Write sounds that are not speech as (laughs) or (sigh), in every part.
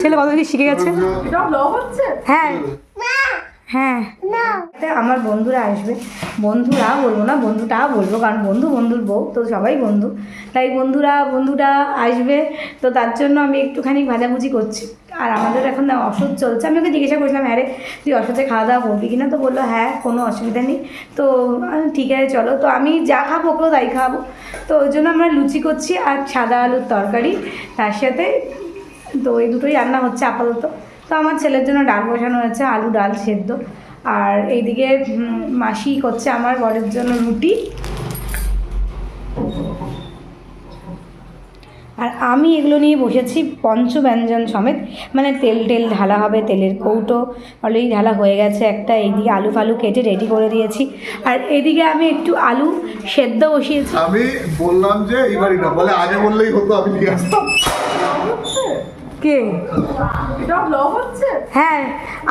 ছেলে কত কিছু শিখে গেছে? এটা ব্লগ হচ্ছে? হ্যাঁ। হ্যাঁ। আমার বন্ধুরা আসবে। বন্ধুরা বলব না বন্ধুটা বলব কারণ বন্ধু বন্ধুর বউ তো সবাই বন্ধু। তাই বন্ধুরা বন্ধুটা আসবে তো তার জন্য আমি একটুখানি ভাজাভুজি করছি। আর আমাদের এখন না ওষুধ চলছে। আমি ওকে জিজ্ঞাসা করছিলাম হ্যাঁ রে তুই ওষুধে খাওয়া দাওয়া করবি কিনা? তো বলল হ্যাঁ কোনো অসুবিধা নেই। তো ঠিক আছে চলো। তো আমি যা খাব ওকেও তাই খাব তো ওই জন্য আমরা লুচি করছি আর সাদা আলুর তরকারি। তার সাথে তো এই দুটোই রান্না হচ্ছে আপাতত। তো আমার ছেলের জন্য ডাল বসানো হয়েছে, আলু ডাল সেদ্ধ। আর এইদিকে মাসি করছে আমার বরের জন্য রুটি। আর আমি এগুলো নিয়ে বসেছি পঞ্চব্যঞ্জন সমেত। মানে তেল টেল ঢালা হবে, তেলের কৌটো অলরেডি ঢালা হয়ে গেছে একটা। এইদিকে আলু ফালু কেটে রেডি করে দিয়েছি। আর এদিকে আমি একটু আলু সেদ্ধ বসিয়েছি। আমি বললাম যে এই বাড়িটা, বলে আগে বললেই হতো আমি নিয়ে আসতাম। কে? এটা ব্লগ হচ্ছে? হ্যাঁ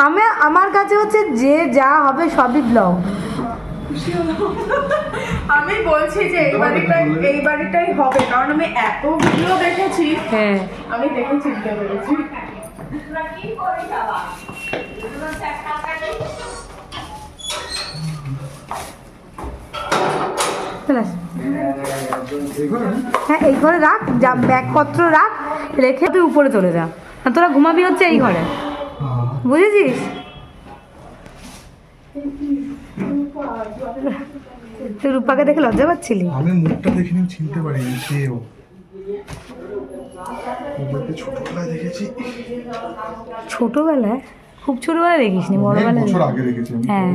আমি আমার কাছে হচ্ছে যে যা হবে সবই ব্লগ আমি বলছি যে এই বাড়িটাই এই বাড়িটাই হবে কারণ আমি এত ভিডিও দেখেছি। হ্যাঁ। আমি দেখে চিনতে পেরেছি চলে আস। হ্যাঁ এই ঘরে রাখ যা ব্যাগপত্র রাখ রেখে তুই উপরে চলে যা। আর তোরা ঘুমাবি হচ্ছে এই ঘরে। বুঝেছিস? তুই রূপাকে দেখে লজ্জা পাচ্ছিলি? আমি মুখটা দেখিনি চিনতে পারিনি ওদেরকে ছোটবেলায় দেখেছি। ছোটবেলায়? খুব ছোটবেলায় দেখিসনি বড়বেলায় হ্যাঁ।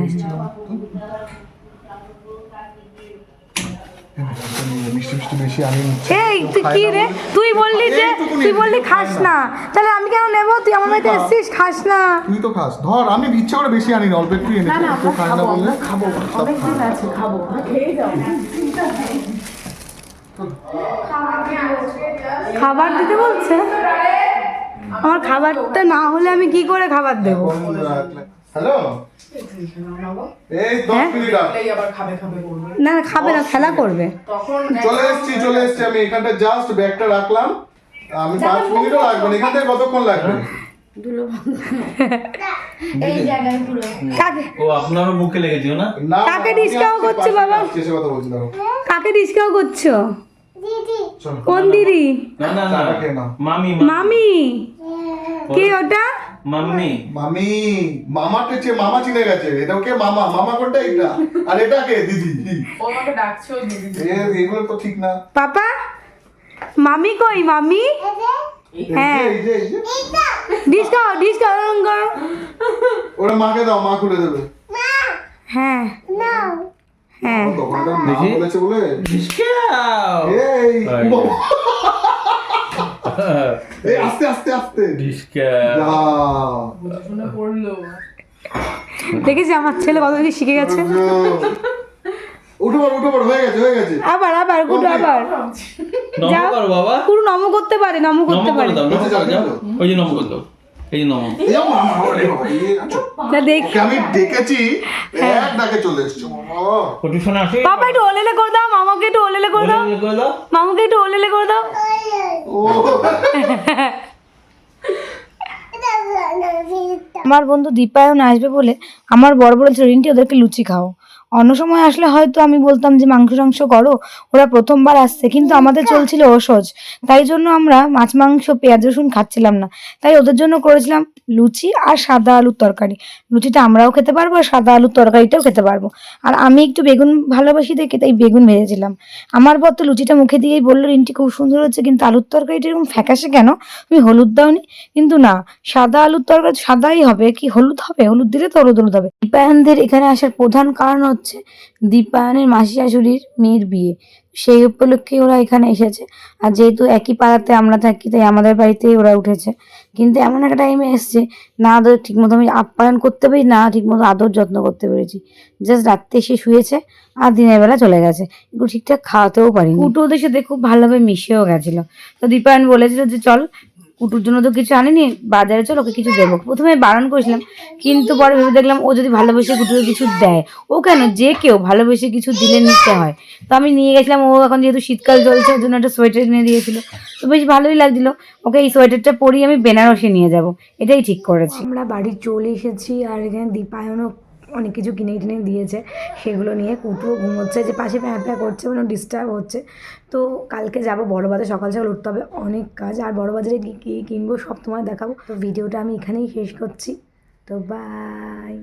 এসেছিলাম তো। মিষ্টি মিষ্টি বেশি আমি এই তুই খাই কি রে? তুই বললি যে তুই বললি খাস না। তাহলে আমি কেন নেব? তুই আমার বাড়িতে এসছিস খাস না। তুই তো খাস। ধর আমি ইচ্ছে করে বেশি আনি না অল্প একটু এনেছি না আমরা খায় না বললে? খাব। অনেক দিন আছে খাব। খেয়ে যাও খাবার দিতে বলছে? আমার খাবারটা না হলে আমি কি করে খাবার দেবো? হ্যালো? এই হ্যাঁ? না না খাবে না খেলা করবে। চলে এসেছি চলে এসেছি আমি এখানটা জাস্ট ব্যাগটা রাখলাম। আমি পাঁচ মিনিটও লাগবে না এখান থেকে কতক্ষণ লাগবে? কাকে? ও আপনারও মুখে লেগেছিল না? না কাকে আসছি, করছে বাবা? কাকে করছ? কোন দিদি। মামি মামি। কে ওটা? মাম্মি। মামি মামাকে চেয়ে মামা চিনে গেছে। এটা কে মামা? মামা কোনটা এটা? আর এটা কে? দিদি। ও আমাকে ডাকছে দিদি এ এগুলো তো ঠিক না। পাপা মামি কই মামি হ্যাঁ। যে, এই যে এই যে ডিসকাউ ডিসকাউন্ট করো ওরা মাকে দাও মা খুলে দেবে। হ্যাঁ। হ্যাঁ দেখি। বলেছে বলে। ডিসকাউ এই। (laughs) এই। আস্তে আস্তে আস্তে। দেখেছি আমার ছেলে কত কিছু শিখে গেছে। পড় হয়ে গেছে হয়ে গেছে। আবার আবার গুড আবার। যাও। বাবা। পুরো নম করতে পারে নম করতে পারে। ওই যে নম এই নম। আমি ডেকেছি এক ডাকে চলে এসছো। কোটি শোনা আসে বাবা একটু ওলেলে করে দাও মামাকে একটু ওলেলে করে দাও। বলে করে দাও। মামাকে একটু ওলেলে করে দাও। আমার বন্ধু দীপায়ন আসবে বলে আমার বড় বড় রিন্টি ওদেরকে লুচি খাও। অন্য সময় আসলে হয়তো আমি বলতাম যে মাংস টাংস করো ওরা প্রথমবার আসছে। কিন্তু আমাদের চলছিল অসহজ। তাই জন্য আমরা মাছ মাংস পেঁয়াজ রসুন খাচ্ছিলাম না। তাই ওদের জন্য করেছিলাম লুচি আর সাদা আলুর তরকারি। লুচিটা আমরাও খেতে পারব আর সাদা আলুর তরকারিটাও খেতে পারব। আর আমি একটু বেগুন ভালোবাসি দেখে তাই বেগুন ভেজেছিলাম। আমার পর তো লুচিটা মুখে দিয়েই বলল রিন্টি খুব সুন্দর হচ্ছে কিন্তু আলুর তরকারিটা এরকম ফ্যাকাশে কেন? তুমি হলুদ দাওনি? কিন্তু না সাদা আলুর তরকারি সাদাই হবে। কি হলুদ হবে? হলুদ দিলে তো হলুদ হলুদ হবে। দীপায়নদের এখানে আসার প্রধান কারণ হচ্ছে দীপায়নের মাসি শাশুড়ির মেয়ের বিয়ে। সেই উপলক্ষে ওরা এখানে এসেছে। আর যেহেতু একই পাড়াতে আমরা থাকি, তাই আমাদের বাড়িতেই ওরা উঠেছে। কিন্তু এমন একটা টাইমে এসছে, না ওদের ঠিকমতো আমি আপ্যায়ন করতে পারি না ঠিকমতো আদর যত্ন করতে পেরেছি। জাস্ট রাত্রে এসে শুয়েছে আর দিনের বেলা চলে গেছে। একটু ঠিকঠাক খাওয়াতেও পারিনি। কুটো ওদের সাথে খুব ভালোভাবে মিশেও গেছিল। তো দীপায়ন বলেছিল যে, চল কুটুর জন্য তো কিছু আনিনি, বাজারে চলো, ওকে কিছু দেবো। প্রথমে বারণ করেছিলাম, কিন্তু পরে ভেবে দেখলাম ও যদি ভালোবেসে কুটুকে কিছু দেয়, ও কেন? যে কেউ ভালোবেসে কিছু দিলে নিতে হয়। তো আমি নিয়ে গেছিলাম, ও এখন যেহেতু শীতকাল চলছে, ওর জন্য একটা সোয়েটার কিনে দিয়েছিল। তো বেশ ভালোই লাগছিল। ওকে এই সোয়েটারটা পরিয়ে আমি বেনারসে নিয়ে যাব, এটাই ঠিক করেছি। আমরা বাড়ি চলে এসেছি, আর এখানে দীপায়নও অনেক কিছু কিনে কিনে দিয়েছে। সেগুলো নিয়ে কুটুও ঘুমোচ্ছে, যে পাশে প্যাঁ প্যাঁ করছে মানে ডিস্টার্ব হচ্ছে। তো কালকে যাব বড় বাজার সকাল সকাল উঠতে হবে। অনেক কাজ। আর বড় বাজারে কী কী কিনবো সব তোমায় দেখাবো। তো ভিডিওটা আমি এখানেই শেষ করছি। তো বাই